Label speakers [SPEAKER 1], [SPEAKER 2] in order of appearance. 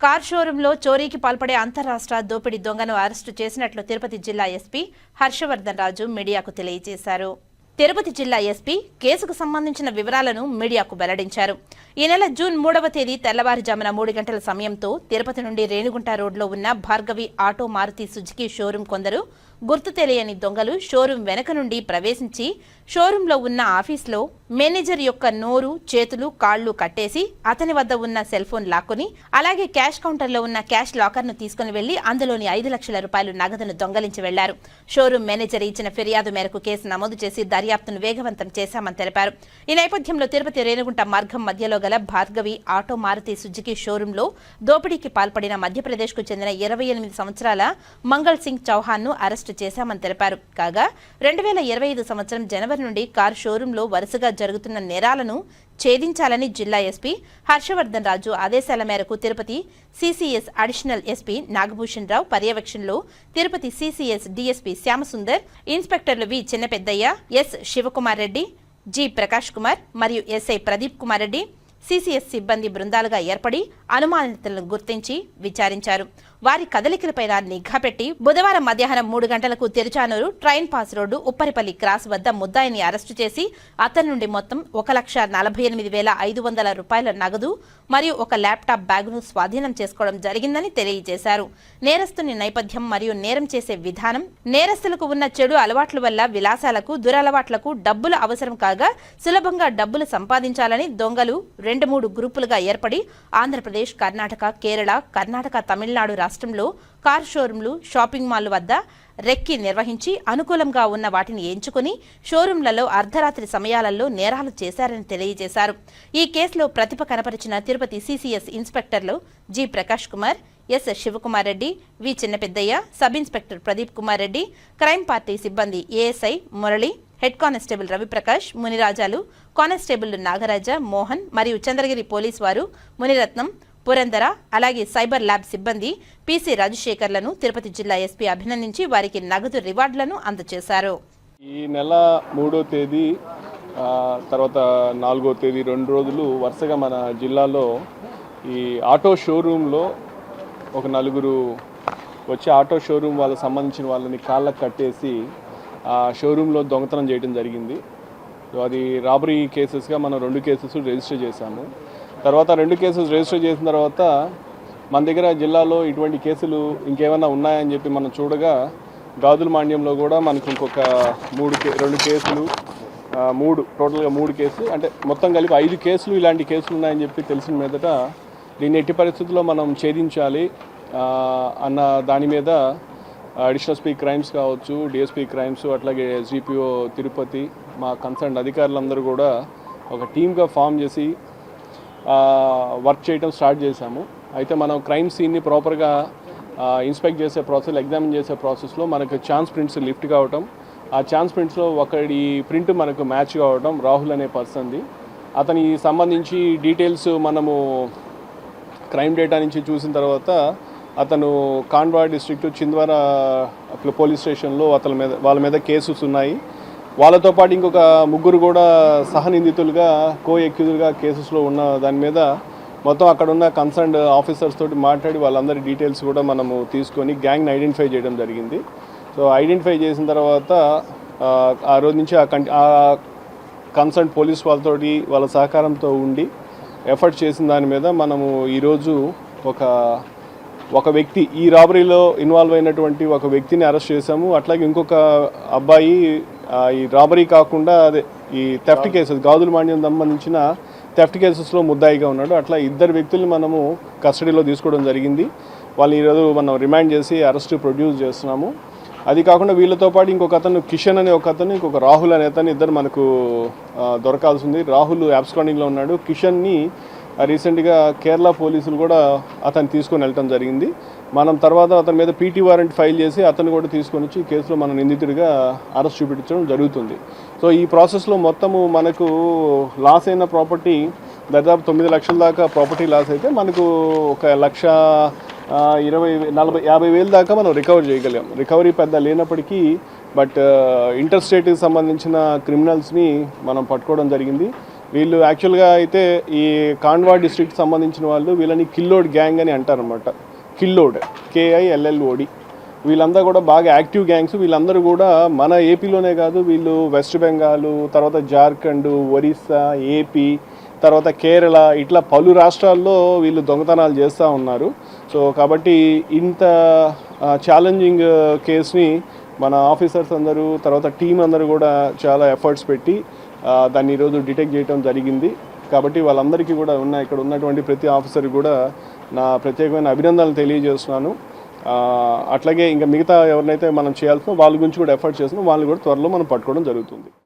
[SPEAKER 1] Car షోరూంలో చోరీకి పాల్పడే అంతరాష్ట్ర దోపిడీ దొంగను అరెస్టు చేసినట్లు తిరుపతి జిల్లా ఎస్పీ హర్షవర్ధన్ రాజు మీడియాకు తెలియజేశారు. తిరుపతి జిల్లా ఎస్పీ కేసుకు సంబంధించిన వివరాలను మీడియాకు వెల్లడించారు. ఈ నెల జూన్ మూడవ తేదీ తెల్లవారుజామున మూడు గంటల సమయంతో తిరుపతి నుండి రేణిగుంట రోడ్లో ఉన్న Bhargavi auto Maruti Suzuki showroom కొందరు గుర్తు తెలియని దొంగలు షోరూం వెనక నుండి ప్రవేశించి షోరూంలో ఉన్న ఆఫీస్లో మేనేజర్ యొక్క నోరు చేతులు కాళ్ళు కట్టేసి అతని వద్ద ఉన్న సెల్ ఫోన్ లాక్కుని అలాగే క్యాష్ కౌంటర్లో ఉన్న క్యాష్ లాకర్ను తీసుకుని వెళ్ళి అందులోని ఐదు లక్షల రూపాయలు నగదును దొంగలించి వెళ్ళారు. షోరూం మేనేజర్ ఇచ్చిన ఫిర్యాదు మేరకు కేసు నమోదు చేసి దర్యాప్తును వేగవంతం చేశామని తెలిపారు. ఈ నేపథ్యంలో తిరుపతి రేణుగుంట మార్గం మధ్యలో గల భార్గవి ఆటో మారుతి సుజుకి షోరూంలో దోపిడీకి పాల్పడిన మధ్యప్రదేశ్కు చెందిన ఇరవై ఎనిమిది సంవత్సరాల మంగళ్ సింగ్ చౌహాన్ను అరెస్టు చేశామని తెలిపారు. కాగా రెండు వేల ఇరవై ఐదు సంవత్సరం జనవరి నుండి కారు షోరూంలో వరుసగా జరుగుతున్న నేరాలను ఛేదించాలని జిల్లా ఎస్పీ హర్షవర్ధన్ రాజు ఆదేశాల మేరకు Tirupati CCS additional SP Nagabhushan Rao పర్యవేక్షణలో Tirupati CCS DSP Shyamasundar ఇన్స్పెక్టర్లు V Chinnapeddayya S Sivakumar Reddy G Prakash Kumar మరియు ఎస్ఐ ప్రదీప్ కుమార్ రెడ్డి సిసిఎస్ సిబ్బంది బృందాలుగా ఏర్పడి అనుమానితులను గుర్తించి విచారించారు. వారి కదలికలపైన నిఘా పెట్టి బుధవారం మధ్యాహ్నం మూడు గంటలకు Tiruchanur train pass road Upparipalli cross వద్ద ముద్దాయిని అరెస్టు చేసి అతని నుండి మొత్తం ఒక లక్ష నలభై ఎనిమిది వేల ఐదు వందల రూపాయల నగదు మరియు ఒక ల్యాప్టాప్ బ్యాగును స్వాధీనం చేసుకోవడం జరిగిందని తెలియజేశారు. నేరస్తుని నేపథ్యం మరియు నేరం చేసే విధానం నేరస్తులకు ఉన్న చెడు అలవాట్ల వల్ల విలాసాలకు దురలవాట్లకు డబ్బులు అవసరం కాగా సులభంగా డబ్బులు సంపాదించాలని దొంగలు రెండు మూడు గ్రూపులుగా ఏర్పడి ఆంధ్రప్రదేశ్ కర్ణాటక కేరళ కర్ణాటక తమిళనాడు రాష్ట్రంలో కార్ షోరూంలు షాపింగ్ మాల్ వద్ద రెక్కి నిర్వహించి అనుకూలంగా ఉన్న వాటిని ఎంచుకుని షోరూంలలో అర్ధరాత్రి సమయాలలో నేరాలు చేశారని తెలియజేశారు. ఈ కేసులో ప్రతిభ కనపరిచిన Tirupati CCS ఇన్స్పెక్టర్లు G Prakash Kumar S Sivakumar Reddy V Chinnapeddayya sub inspector Pradeep Kumar Reddy crime party సిబ్బంది ASI Murali head constable Raviprakash మునిరాజాలు constable Nagaraja Mohan మరియు చంద్రగిరి పోలీస్ వారు మునిరత్నం పురంధర అలాగే సైబర్ ల్యాబ్ సిబ్బంది పీసీ రాజశేఖర్లను తిరుపతి జిల్లా ఎస్పీ అభినందించి వారికి నగదు రివార్డులను అందజేశారు.
[SPEAKER 2] ఈ నెల మూడో తేదీ తర్వాత నాలుగో తేదీ రెండు రోజులు వరుసగా మన జిల్లాలో ఈ ఆటో షోరూంలో ఒక నలుగురు వచ్చి ఆటో షోరూమ్ వాళ్ళకి సంబంధించిన వాళ్ళని కాళ్ళకు కట్టేసి ఆ షోరూంలో దొంగతనం చేయడం జరిగింది. అది రాబరీ కేసెస్గా మనం రెండు కేసెస్ రిజిస్టర్ చేశాము. తర్వాత రెండు కేసెస్ రిజిస్టర్ చేసిన తర్వాత మన దగ్గర జిల్లాలో ఇటువంటి కేసులు ఇంకేమైనా ఉన్నాయని చెప్పి మనం చూడగా గాజుల మాండ్యంలో కూడా మనకు ఇంకొక మూడు కే రెండు కేసులు మూడు టోటల్గా మూడు కేసులు అంటే మొత్తం కలిపి ఐదు కేసులు ఇలాంటి కేసులు ఉన్నాయని చెప్పి తెలిసిన మీదట దీన్ని ఎట్టి పరిస్థితుల్లో మనం ఛేదించాలి అన్న దాని మీద అడిషనల్ స్పీ క్రైమ్స్ కావచ్చు డిఎస్పీ క్రైమ్స్ అట్లాగే ఎస్డిపిఓ తిరుపతి మా కన్సర్న్ అధికారులందరూ కూడా ఒక టీమ్గా ఫామ్ చేసి వర్క్ చేయడం స్టార్ట్ చేశాము. అయితే మనం క్రైమ్ సీన్ని ప్రాపర్గా ఇన్స్పెక్ట్ చేసే ప్రాసెస్ ఎగ్జామిన్ చేసే ప్రాసెస్లో మనకు ఛాన్స్ ప్రింట్స్ లిఫ్ట్ కావటం. ఆ ఛాన్స్ ప్రింట్స్లో ఒకటి ప్రింట్ మనకు మ్యాచ్ కావడం రాహుల్ అనే పర్సన్ది. అతని సంబంధించి డీటెయిల్స్ మనము క్రైమ్ డేటా నుంచి చూసిన తర్వాత అతను కాండ్వా డిస్ట్రిక్ట్ చింద్వారా పోలీస్ స్టేషన్లో అతని మీద వాళ్ళ మీద కేసెస్ ఉన్నాయి. వాళ్ళతో పాటు ఇంకొక ముగ్గురు కూడా సహనిందితులుగా కో ఎక్యూజులుగా కేసెస్లో ఉన్న దాని మీద మొత్తం అక్కడ ఉన్న కన్సర్న్డ్ ఆఫీసర్స్ తోటి మాట్లాడి వాళ్ళందరి డీటెయిల్స్ కూడా మనము తీసుకొని గ్యాంగ్ని ఐడెంటిఫై చేయడం జరిగింది. సో ఐడెంటిఫై చేసిన తర్వాత ఆ, రోజు నుంచి ఆ కన్ ఆ కన్సర్న్ పోలీస్ వాళ్ళతోటి వాళ్ళ సహకారంతో ఉండి ఎఫర్ట్ చేసిన దాని మీద మనము ఈరోజు ఒక ఒక వ్యక్తి ఈ రాబరీలో ఇన్వాల్వ్ అయినటువంటి ఒక వ్యక్తిని అరెస్ట్ చేశాము. అట్లాగే ఇంకొక అబ్బాయి ఈ రాబరీ కాకుండా అదే ఈ థెఫ్ట్ కేసెస్ గాజుల మాండ్యం సంబంధించిన థెఫ్ట్ కేసెస్లో ముద్దాయిగా ఉన్నాడు. అట్లా ఇద్దరు వ్యక్తుల్ని మనము కస్టడీలో తీసుకోవడం జరిగింది. వాళ్ళని ఈరోజు మనం రిమాండ్ చేసి అరెస్ట్ ప్రొడ్యూస్ చేస్తున్నాము. అది కాకుండా వీళ్ళతో పాటు ఇంకొక అతను కిషన్ అనే ఒక అతను ఇంకొక రాహుల్ అనే అతను ఇద్దరు మనకు ఆ, దొరకాల్సి ఉంది. రాహుల్ యాబ్స్కాండింగ్లో ఉన్నాడు. కిషన్ని రీసెంట్గా కేరళ పోలీసులు కూడా అతను తీసుకొని వెళ్ళటం జరిగింది. మనం తర్వాత అతని మీద పీటీ వారెంట్ ఫైల్ చేసి అతను కూడా తీసుకొని వచ్చి కేసులో మనం నిందితుడిగా అరెస్ట్ చూపించడం జరుగుతుంది. సో ఈ ప్రాసెస్లో మొత్తము మనకు లాస్ అయిన ప్రాపర్టీ దాదాపు తొమ్మిది లక్షల దాకా ప్రాపర్టీ లాస్ అయితే మనకు ఒక లక్ష ఇరవై నలభై యాభై వేలు దాకా మనం రికవర్ చేయగలిగాం. రికవరీ పెద్ద లేనప్పటికీ బట్ ఇంటర్ స్టేట్కి సంబంధించిన క్రిమినల్స్ని మనం పట్టుకోవడం జరిగింది. వీళ్ళు యాక్చువల్గా అయితే ఈ కాండ్వా డిస్ట్రిక్ట్ సంబంధించిన వాళ్ళు వీళ్ళని కిల్లోడ్ గ్యాంగ్ అని అంటారనమాట కిల్లోడ్ కేఐఎల్ఎల్ఓడి వీళ్ళందరూ కూడా బాగా యాక్టివ్ గ్యాంగ్స్. వీళ్ళందరూ కూడా మన ఏపీలోనే కాదు వీళ్ళు వెస్ట్ బెంగాల్ తర్వాత జార్ఖండ్ ఒరిస్సా ఏపీ తర్వాత కేరళ ఇట్లా పలు రాష్ట్రాల్లో వీళ్ళు దొంగతనాలు చేస్తూ ఉన్నారు. సో కాబట్టి ఇంత ఛాలెంజింగ్ కేసుని మన ఆఫీసర్స్ అందరూ తర్వాత టీం అందరూ కూడా చాలా ఎఫర్ట్స్ పెట్టి దాన్ని ఈరోజు డిటెక్ట్ చేయడం జరిగింది. కాబట్టి వాళ్ళందరికీ కూడా ఉన్న ఇక్కడ ఉన్నటువంటి ప్రతి ఆఫీసర్ కూడా నా ప్రత్యేకమైన అభినందనలు తెలియజేస్తున్నాను. అట్లాగే ఇంకా మిగతా ఎవరినైతే మనం చేయాల్సిన వాళ్ళ గురించి కూడా ఎఫర్ట్ చేస్తున్నాం వాళ్ళని కూడా త్వరలో మనం పట్టుకోవడం జరుగుతుంది.